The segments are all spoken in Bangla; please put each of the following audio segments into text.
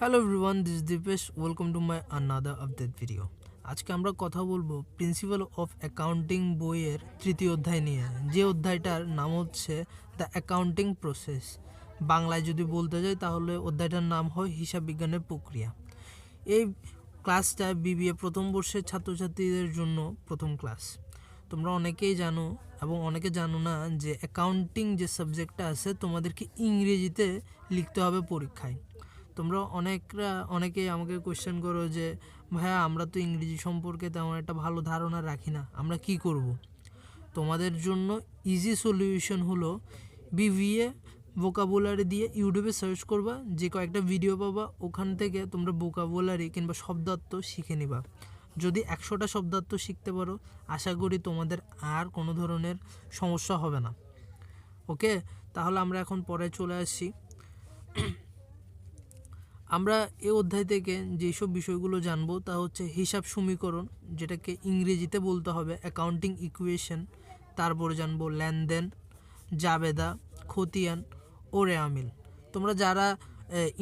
Hello everyone this Dipesh welcome to my another update video আজকে আমরা কথা বলব প্রিন্সিপাল অফ অ্যাকাউন্টিং বইয়ের তৃতীয় অধ্যায় নিয়ে। যে অধ্যায়টার নাম হচ্ছে দ্য অ্যাকাউন্টিং প্রসেস বাংলায় যদি বলতে যাই, তাহলে অধ্যায়টার নাম হয় হিসাব বিজ্ঞানের প্রক্রিয়া। এই ক্লাসটা বিবিএ প্রথম বর্ষের ছাত্রছাত্রীদের জন্য প্রথম ক্লাস। তোমরা অনেকেই জানো এবং অনেকে জানো না যে অ্যাকাউন্টিং যে সাবজেক্টটা আছে, তোমাদেরকে ইংরেজিতে লিখতে হবে পরীক্ষায়। তোমরা অনেকরা, অনেকেই আমাকে কোয়েশ্চেন করো যে, ভাইয়া, আমরা তো ইংরেজি সম্পর্কে তেমন একটা ভালো ধারণা রাখি না, আমরা কি করব। তোমাদের জন্য ইজি সলিউশন হলো বিভিএ ভোকাবুলারি দিয়ে ইউটিউবে সার্চ করবা, যে কয়েকটা ভিডিও পাবা, ওখান থেকে তোমরা ভোকাবুলারি কিংবা শব্দার্থ শিখে নিবা। যদি একশোটা শব্দার্থ শিখতে পারো, আশা করি তোমাদের আর কোনো ধরনের সমস্যা হবে না। ওকে তাহলে আমরা এখন পরে চলে আসছি। আমরা এই অধ্যায় থেকে যেসব বিষয়গুলো জানব তা হচ্ছে হিসাব সমীকরণ, যেটাকে ইংরেজিতে বলতে হবে অ্যাকাউন্টিং ইকুয়েশন তারপরে জানব লেনদেন, জাবেদা, খতিয়ান ও রেয়ামিল তোমরা যারা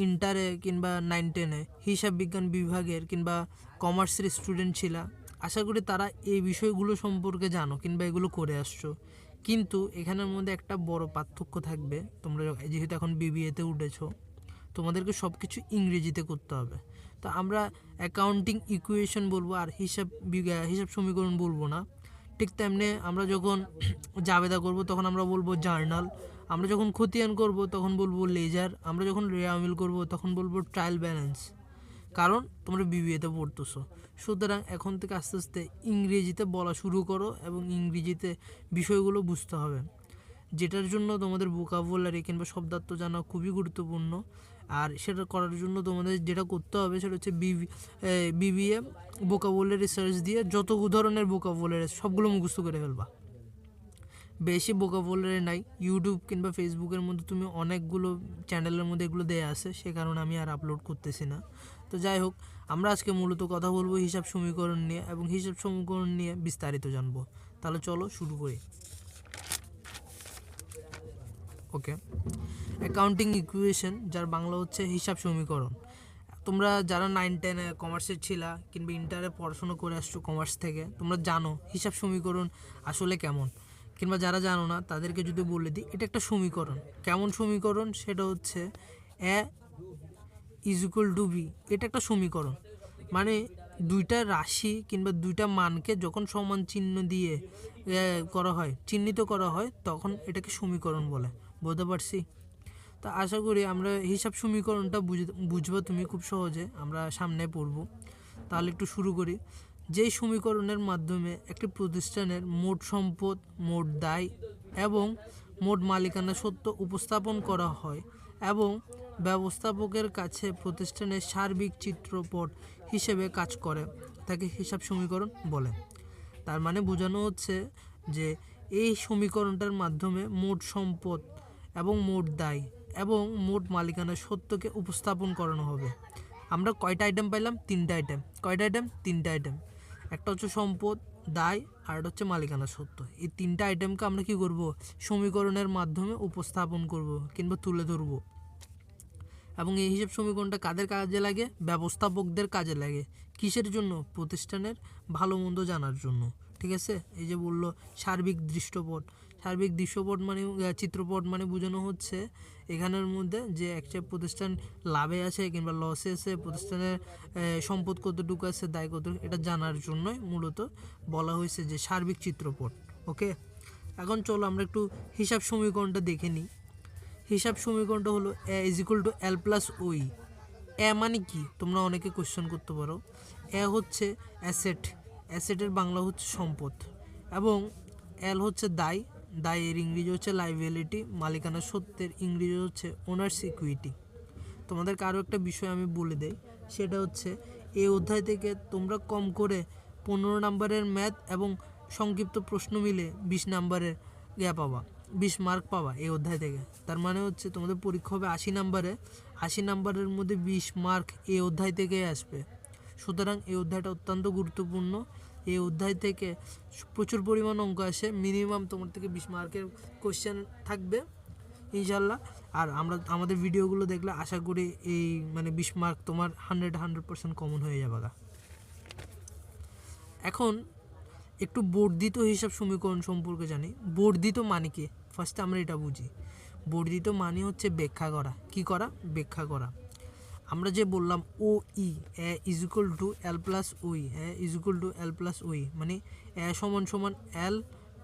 ইন্টারে কিংবা নাইন টেনে হিসাব বিজ্ঞান বিভাগের কিংবা কমার্সের স্টুডেন্ট ছিলা, আশা করি তারা এই বিষয়গুলো সম্পর্কে জানো কিংবা এগুলো করে আসছো। কিন্তু এখানের মধ্যে একটা বড় পার্থক্য থাকবে, তোমরা যেহেতু এখন বিবিএতে উঠেছো। তোমাদেরকে সব কিছু ইংরেজিতে করতে হবে। তো আমরা অ্যাকাউন্টিং ইকুয়েশন বলব আর হিসাব হিসাব সমীকরণ বলব না। ঠিক তেমনি আমরা যখন জাবেদা করব, তখন আমরা বলব জার্নাল। আমরা যখন খতিয়ান করব, তখন বলব লেজার। আমরা যখন রেয়ামিল করব, তখন বলব ট্রায়াল ব্যালেন্স কারণ তোমরা বিবিএতে পড়তেছো। সুতরাং এখন থেকে আস্তে আস্তে ইংরেজিতে বলা শুরু করো এবং ইংরেজিতে বিষয়গুলো বুঝতে হবে। যেটার জন্য তোমাদের ভোকাবুলারি কিংবা শব্দার্থ জানা খুবই গুরুত্বপূর্ণ। আর সেটা করার জন্য তোমাদের যেটা করতে হবে সেটা হচ্ছে বিবি বিবিএ ভোকাবুলারি সার্চ দিয়ে যত ধরনের ভোকাবুলারি সবগুলো মুখস্থ করে ফেলবা। বেশি ভোকাবুলারি নাই ইউটিউব কিংবা ফেসবুকের মধ্যে তুমি অনেকগুলো চ্যানেলের মধ্যে এগুলো দেয়া আছে, সে কারণে আমি আর আপলোড করতেছি না। তো যাই হোক, আমরা আজকে মূলত কথা বলব হিসাব সমীকরণ নিয়ে এবং হিসাব সমীকরণ নিয়ে বিস্তারিত জানব। তাহলে চলো শুরু করি। ওকে অ্যাকাউন্টিং ইকুয়েশন যার বাংলা হচ্ছে হিসাব সমীকরণ। তোমরা যারা নাইন টেনে কমার্সের ছিলা কিংবা ইন্টারে পড়াশোনা করে আসছো কমার্স থেকে, তোমরা জানো হিসাব সমীকরণ আসলে কেমন। কিংবা যারা জানো না, তাদেরকে যদি বলে দিই, এটা একটা সমীকরণ। কেমন সমীকরণ? সেটা হচ্ছে A is equal to B এটা একটা সমীকরণ। মানে দুইটা রাশি কিংবা দুইটা মানকে যখন সমান চিহ্ন দিয়ে করা হয়, চিহ্নিত করা হয়, তখন এটাকে সমীকরণ বলে। বুঝতে পারছি? তা আশা করি আমরা হিসাব সমীকরণটা বুঝ, বুঝব তুমি খুব সহজে, আমরা সামনে পড়ব। তাহলে একটু শুরু করি। যেই সমীকরণের মাধ্যমে একটি প্রতিষ্ঠানের মোট সম্পদ, মোট দায় এবং মোট মালিকানা সত্য উপস্থাপন করা হয় এবং ব্যবস্থাপকের কাছে প্রতিষ্ঠানের সার্বিক চিত্রপট হিসেবে কাজ করে, তাকে হিসাব সমীকরণ বলে। তার মানে বোঝানো হচ্ছে যে এই সমীকরণটার মাধ্যমে মোট সম্পদ এবং মোট দায় এবং মোট মালিকানার সত্যকে উপস্থাপন করানো হবে। আমরা কয়টা আইটেম পাইলাম? তিনটা আইটেম কয়টা আইটেম তিনটা আইটেম একটা হচ্ছে সম্পদ, দায়, আর একটা হচ্ছে মালিকানা সত্য। এই তিনটা আইটেমকে আমরা কি করব? সমীকরণের মাধ্যমে উপস্থাপন করব কিংবা তুলে ধরবো। এবং এই হিসাব সমীকরণটা কাদের কাজে লাগে? ব্যবস্থাপকদের কাজে লাগে। কিসের জন্য? প্রতিষ্ঠানের ভালো মন্দ জানার জন্য। ঠিক আছে? এই যে বলল সার্বিক দৃশ্যপট সার্বিক দৃশ্যপট মানে চিত্রপট মানে বোঝানো হচ্ছে এখানের মধ্যে যে একটা প্রতিষ্ঠান লাভে আছে কিংবা লসে আছে, প্রতিষ্ঠানের সম্পদ কতটুকু আছে, দায় কত, এটা জানার জন্যই মূলত বলা হয়েছে যে সার্বিক চিত্রপট ওকে এখন চলো আমরা একটু হিসাব সমীকরণটা দেখে নিই। হিসাব সমীকরণটা হলো A is equal to L plus OE A মানে কি? তোমরা অনেকে কোশ্চেন করতে পারো। এ হচ্ছে অ্যাসেট অ্যাসেটের বাংলা হচ্ছে সম্পদ এবং এল হচ্ছে দায়। দায়ের ইংরেজি হচ্ছে লাইবিলিটি মালিকানা সত্যের ইংরেজি হচ্ছে ওনার্স ইকুইটি তোমাদেরকে আরও একটা বিষয় আমি বলে দেই, সেটা হচ্ছে এই অধ্যায় থেকে তোমরা কম করে পনেরো নাম্বারের ম্যাথ এবং সংক্ষিপ্ত প্রশ্ন মিলে বিশ নাম্বারের ইয়া পাবা, বিশ মার্ক পাবা এই অধ্যায় থেকে। তার মানে হচ্ছে তোমাদের পরীক্ষা হবে আশি নাম্বারে, আশি নাম্বারের মধ্যে বিশ মার্ক এই অধ্যায় থেকেই আসবে। সুতরাং এই অধ্যায়টা অত্যন্ত গুরুত্বপূর্ণ। এই অধ্যায় থেকে প্রচুর পরিমাণ অঙ্ক আসে। মিনিমাম তোমার থেকে বিশ মার্কের কোশ্চেন থাকবে ইনশাল্লাহ আর আমরা, আমাদের ভিডিওগুলো দেখলে আশা করি এই মানে বিশ মার্ক তোমার হান্ড্রেড হান্ড্রেড পার্সেন্ট কমন হয়ে যাবে। এখন একটু বর্ধিত হিসাব সমীকরণ সম্পর্কে জানি। বর্ধিত মানে কি? ফার্স্টে আমরা এটা বুঝি। বর্ধিত মানে হচ্ছে ব্যাখ্যা করা। কি করা? ব্যাখ্যা করা। আমরা যে বললাম O E, A is equal to L plus OE A is equal to L plus OE মানে এ সমান সমান এল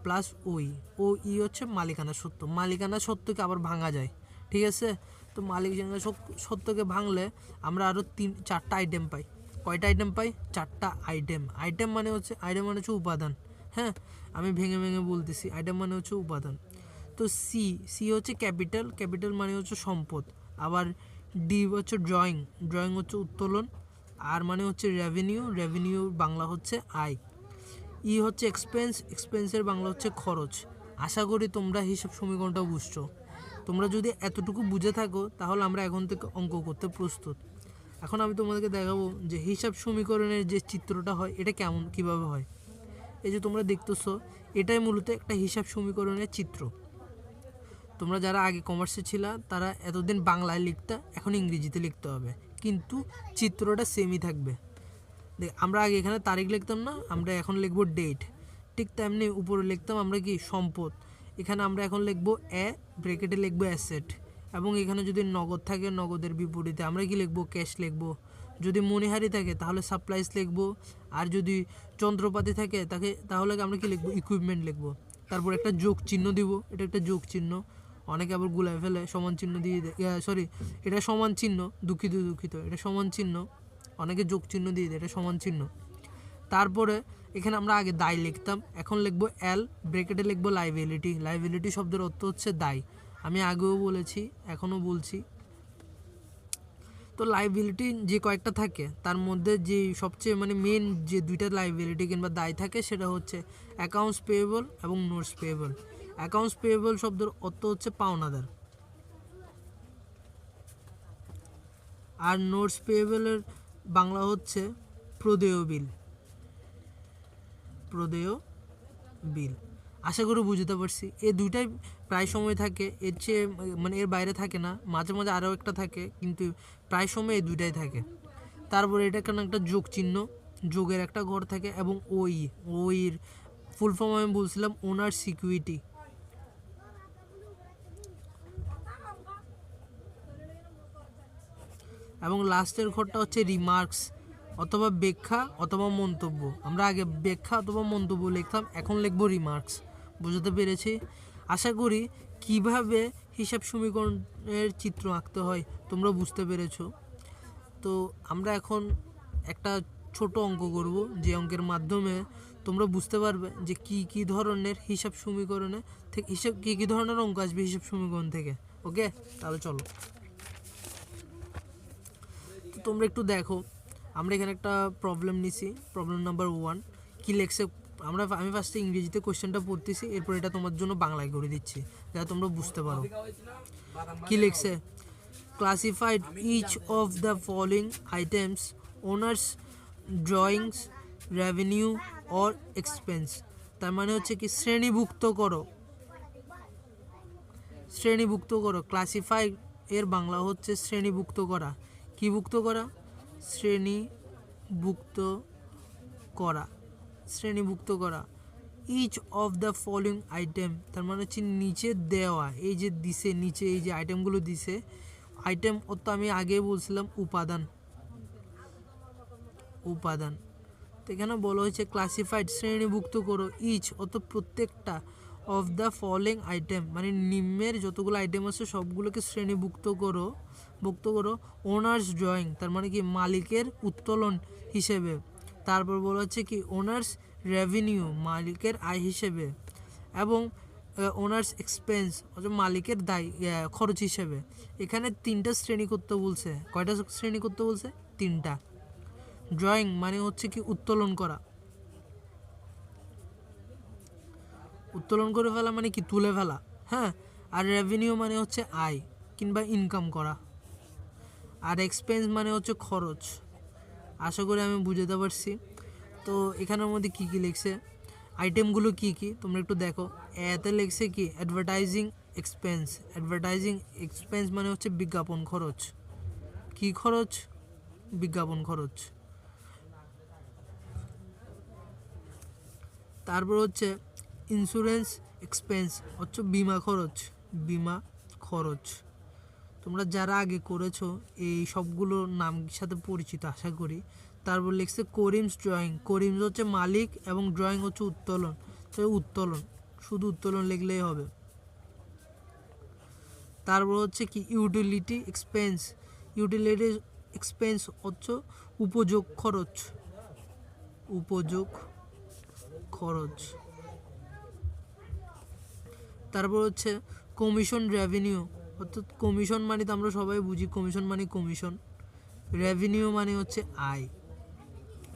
প্লাস ওই ও ই হচ্ছে মালিকানা সত্য। মালিকানা সত্যকে আবার ভাঙা যায়, ঠিক আছে? তো মালিকানা সত্যকে ভাঙলে আমরা আরও তিন, চারটা আইটেম পাই। কয়টা আইটেম পাই? চারটা আইটেম আইটেম মানে হচ্ছে আইটেম মানে হচ্ছে উপাদান হ্যাঁ? আমি ভেঙে ভেঙে বলতেছি আইটেম মানে হচ্ছে উপাদান। তো সি সি হচ্ছে ক্যাপিটাল ক্যাপিটাল মানে হচ্ছে সম্পদ। আবার ডি হচ্ছে ড্রয়িং ড্রয়িং হচ্ছে উত্তোলন, আর মানে হচ্ছে রেভিনিউ রেভিনিউ বাংলা হচ্ছে আয়। ই হচ্ছে এক্সপেন্স এক্সপেন্সের বাংলা হচ্ছে খরচ। আশা করি তোমরা হিসাব সমীকরণটা বুঝছ। তোমরা যদি এতটুকু বুঝে থাকো, তাহলে আমরা এখন থেকে অঙ্ক করতে প্রস্তুত। এখন আমি তোমাদেরকে দেখাবো যে হিসাব সমীকরণের যে চিত্রটা হয়, এটা কেমন, কীভাবে হয়। এই যে তোমরা দেখতেছো, এটাই মূলত একটা হিসাব সমীকরণের চিত্র। তোমরা যারা আগে কমার্সে ছিলা, তারা এতদিন বাংলায় লিখতে, এখন ইংরেজিতে লিখতে হবে। কিন্তু চিত্রটা সেমই থাকবে। দেখ আমরা আগে এখানে তারিখ লিখতাম না, আমরা এখন লিখব ডেট ঠিক তেমনি উপরে লিখতাম আমরা কি, সম্পদ। এখানে আমরা এখন লিখব এ ব্রেকেটে লিখব অ্যাসেট এবং এখানে যদি নগদ থাকে, নগদের বিপরীতে আমরা কি লিখব ক্যাশ লিখব। যদি মনিহারি থাকে, তাহলে সাপ্লাইস লিখব। আর যদি যন্ত্রপাতি থাকে, তাকে, তাহলে আমরা কি লিখব ইকুইপমেন্ট লিখব। তারপর একটা যোগ চিহ্ন দিব, এটা একটা যোগ চিহ্ন। অনেকে আবার গুলায় ফেলে, সমান চিহ্ন দিয়ে দেয়। সরি এটা সমান চিহ্ন, দুঃখিত দুঃখিত, এটা সমান চিহ্ন। অনেকে যোগ চিহ্ন দিয়ে দেয়, এটা সমান চিহ্ন। তারপরে এখানে আমরা আগে দায় লিখতাম, এখন লিখব এল ব্রেকেটে লিখব লাইবিলিটি লাইবিলিটি শব্দের অর্থ হচ্ছে দায়। আমি আগেও বলেছি, এখনও বলছি। তো লাইবিলিটি যে কয়েকটা থাকে, তার মধ্যে যে সবচেয়ে মানে মেন যে দুইটা লাইবিলিটি কিংবা দায় থাকে, সেটা হচ্ছে অ্যাকাউন্টস পেয়েবল এবং নোটস পেয়েবল অ্যাকাউন্টস পেয়েবল শব্দের অর্থ হচ্ছে পাওনাদার। আর নোটস পেয়েবলের বাংলা হচ্ছে প্রদেয় বিল। প্রদেয় বিল। আশা করি বুঝতে পারছি। এই দুইটাই প্রায় সময় থাকে। এর চেয়ে মানে এর বাইরে থাকে না। মাঝে মাঝে আরও একটা থাকে, কিন্তু প্রায় সময় এই দুইটাই থাকে। তারপরে এটা কেন একটা যোগ চিহ্ন? যোগের একটা ঘর থাকে এবং ওই, ওইর ফুল ফর্ম আমি বলছিলাম ওনার সিকিউরিটি এবং লাস্টের ঘরটা হচ্ছে রিমার্কস অথবা ব্যাখ্যা অথবা মন্তব্য। আমরা আগে ব্যাখ্যা অথবা মন্তব্য লিখতাম, এখন লিখব রিমার্কস। বুঝতে পেরেছি? আশা করি কীভাবে হিসাব সমীকরণের চিত্র আঁকতে হয় তোমরা বুঝতে পেরেছ। তো আমরা এখন একটা ছোট অঙ্ক করব, যে অঙ্কের মাধ্যমে তোমরা বুঝতে পারবে যে কি কি ধরনের হিসাব সমীকরণে থেকে হিসাব কী কী ধরনের অঙ্ক আসবে হিসাব সমীকরণ থেকে। ওকে? তাহলে চলো। তোমরা একটু দেখো। আমরা এখানে একটা প্রবলেম নিছি। প্রবলেম নাম্বার ওয়ান কী লেখছে? আমরা আমি ফার্স্টে ইংরেজিতে কোয়েশ্চেনটা পড়তেছি, এরপর এটা তোমার জন্য বাংলায় করে দিচ্ছি, যাতে তোমরা বুঝতে পারো। কি লিখছে? Classified each of the following items, owners, drawings, revenue or expense তার মানে হচ্ছে কি, শ্রেণীভুক্ত করো। শ্রেণীভুক্ত করো। ক্লাসিফাই এর বাংলা হচ্ছে শ্রেণীভুক্ত করা। কি ভুক্ত করা? শ্রেণীভুক্ত করা। শ্রেণীভুক্ত করা। Each of the following item তার মানে হচ্ছে নিচে দেওয়া, এই যে দিছে, নিচে এই যে আইটেমগুলো দিছে আইটেম অত আমি আগে বলছিলাম উপাদান। উপাদান। তো এখানে বলা হয়েছে ক্লাসিফাইড শ্রেণীভুক্ত করো ইচ অত প্রত্যেকটা। অফ দ্য ফলোয়িং আইটেম মানে নিম্নের যতগুলো আইটেম আছে, সবগুলোকে শ্রেণীভুক্ত করো, ভুক্ত করো ওনার্স ড্রয়িং তার মানে কি মালিকের উত্তোলন হিসেবে। তারপর বলা হচ্ছে কি ওনার্স রেভিনিউ মালিকের আয় হিসেবে। এবং ওনার্স এক্সপেন্স মালিকের দায় খরচ হিসেবে। এখানে তিনটা শ্রেণি করতে বলছে। কয়টা শ্রেণি করতে বলছে? তিনটা। ড্রয়িং মানে হচ্ছে কি উত্তোলন করা। উত্তোলন করে ফেলা মানে কি? তুলে ফেলা হ্যাঁ? আর রেভিনিউ মানে হচ্ছে আয় কিংবা ইনকাম করা। আর এক্সপেন্স মানে হচ্ছে খরচ। আশা করি আমি বুঝতে পারছি। তো এখানের মধ্যে কি কি লিখছে? আইটেমগুলো কি কি? তোমরা একটু দেখো। এতে লিখছে কি? অ্যাডভার্টাইজিং এক্সপেন্স অ্যাডভার্টাইজিং এক্সপেন্স মানে হচ্ছে বিজ্ঞাপন খরচ। কি খরচ? বিজ্ঞাপন খরচ। তারপর হচ্ছে ইন্স্যুরেন্স এক্সপেন্স হচ্ছে বিমা খরচ বিমা খরচ। তোমরা যারা আগে করেছ, এই সবগুলো নাম সাথে পরিচিত, আশা করি। তারপর লিখছে করিমস ড্রয়িং করিমস হচ্ছে মালিক এবং ড্রয়িং হচ্ছে উত্তোলন। তো উত্তোলন, শুধু উত্তোলন লিখলেই হবে। তারপর হচ্ছে কি ইউটিলিটি এক্সপেন্স ইউটিলিটি এক্সপেন্স হচ্ছে উপযোগ খরচ উপযোগ খরচ। তারপর হচ্ছে কমিশন রেভিনিউ অর্থাৎ কমিশন মানে তো আমরা সবাই বুঝি কমিশন মানে কমিশন রেভিনিউ মানে হচ্ছে আয়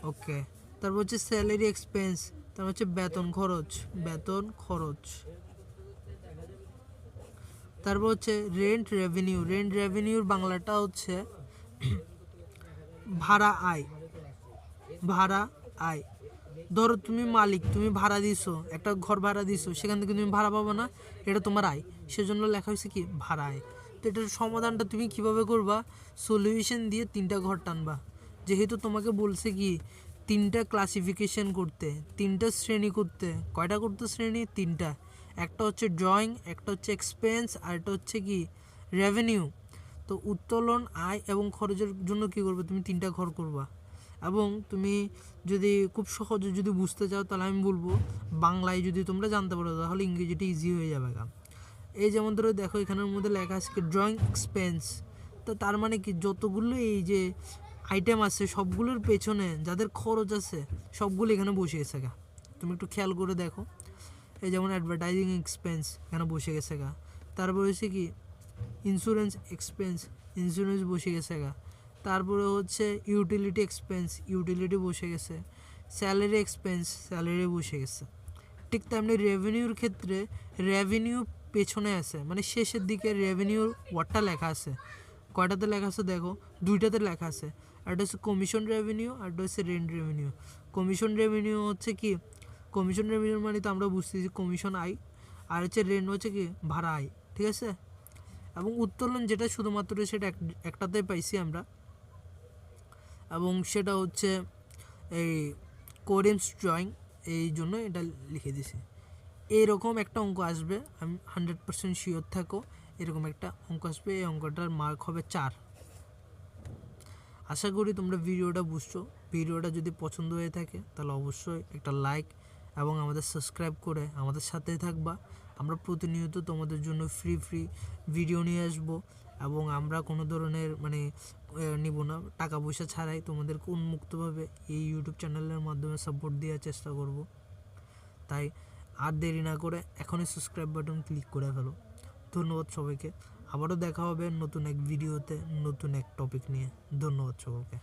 ওকে তারপর হচ্ছে স্যালারি এক্সপেন্স তারপর হচ্ছে বেতন খরচ বেতন খরচ, তারপর হচ্ছে রেন্ট রেভিনিউ রেন্ট রেভিনিউর বাংলাটা হচ্ছে ভাড়া আয় ভাড়া আয় ধরো তুমি মালিক, তুমি ভাড়া দিছো, একটা ঘর ভাড়া দিছো, সেখান থেকে তুমি ভাড়া পাবো না, এটা তোমার আয়। সেজন্য লেখা হয়েছে কি? ভাড়া আয়। তো এটার সমাধানটা তুমি কীভাবে করবা? সলিউশন দিয়ে তিনটা ঘর টানবা। যেহেতু তোমাকে বলছে কি, তিনটা ক্লাসিফিকেশন করতে, তিনটা শ্রেণি করতে। কয়টা করতে শ্রেণি? তিনটা। একটা হচ্ছে ড্রয়িং একটা হচ্ছে এক্সপেন্স আর একটা হচ্ছে কি? রেভিনিউ তো উত্তোলন, আয় এবং খরচের জন্য কি করবে? তুমি তিনটা ঘর করবা। এবং তুমি যদি খুব সহজে যদি বুঝতে চাও, তাহলে আমি বলব বাংলায় যদি তোমরা জানতে পারো, তাহলে ইংরেজিটা ইজি হয়ে যাবে গা এই যেমন ধরো দেখো, এখানের মধ্যে লেখা আছে কি ড্রয়িং এক্সপেন্স তো তার মানে কি, যতগুলো এই যে আইটেম আছে, সবগুলোর পেছনে যাদের খরচ আছে, সবগুলো এখানে বসে গেছে গা। তুমি একটু খেয়াল করে দেখো। এই যেমন অ্যাডভার্টাইজিং এক্সপেন্স এখানে বসে গেছে গা। তারপর হচ্ছে কি ইন্স্যুরেন্স এক্সপেন্স ইন্স্যুরেন্স বসে গেছে গা। তারপরে হচ্ছে ইউটিলিটি এক্সপেন্স ইউটিলিটি বসে গেছে। স্যালারি এক্সপেন্স স্যালারি বসে গেছে। ঠিক তেমনি রেভিনিউর ক্ষেত্রে রেভিনিউ পেছনে আছে। মানে শেষের দিকে রেভিনিউর ওয়ার্ডটা লেখা আছে। কয়টাতে লেখা আছে দেখো? দুইটাতে লেখা আছে। একটা হচ্ছে কমিশন রেভিনিউ আর একটা হচ্ছে রেন্ট রেভিনিউ কমিশন রেভিনিউ হচ্ছে কি? কমিশন রেভিনিউ মানে তো আমরা বুঝতেছি কমিশন আয়, আর হচ্ছে রেন্ট হচ্ছে কি? ভাড়া আয়। ঠিক আছে? এবং উত্তোলন যেটা শুধুমাত্র সেটা এক- একটাতে পাইছি আমরা। এবং সেটা হচ্ছে এই কোরিয়ান্স ড্রয়িং এই জন্য এটা লিখে দিছি এইরকম একটা অঙ্ক আসবে, আমি হান্ড্রেড পার্সেন্ট শিওর থাকো, এরকম একটা অঙ্ক আসবে, এই অঙ্কটার মার্ক হবে চার। আশা করি তোমরা ভিডিওটা বুঝছ। ভিডিওটা যদি পছন্দ হয়ে থাকে, তাহলে অবশ্যই একটা লাইক এবং আমাদের সাবস্ক্রাইব করে আমাদের সাথে থাকবা। আমরা প্রতিনিয়ত তোমাদের জন্য ফ্রি ফ্রি ভিডিও নিয়ে আসব এবং আমরা কোনো ধরনের মানে নিব না। টাকা পয়সা ছাড়াই তোমাদেরকে উন্মুক্তভাবে এই ইউটিউব চ্যানেলের মাধ্যমে সাপোর্ট দেওয়ার চেষ্টা করব। তাই আর দেরি না করে এখনই সাবস্ক্রাইব বাটন ক্লিক করে ফেলো। ধন্যবাদ সবাইকে। আবারও দেখা হবে নতুন এক ভিডিওতে নতুন এক টপিক নিয়ে। ধন্যবাদ সকলকে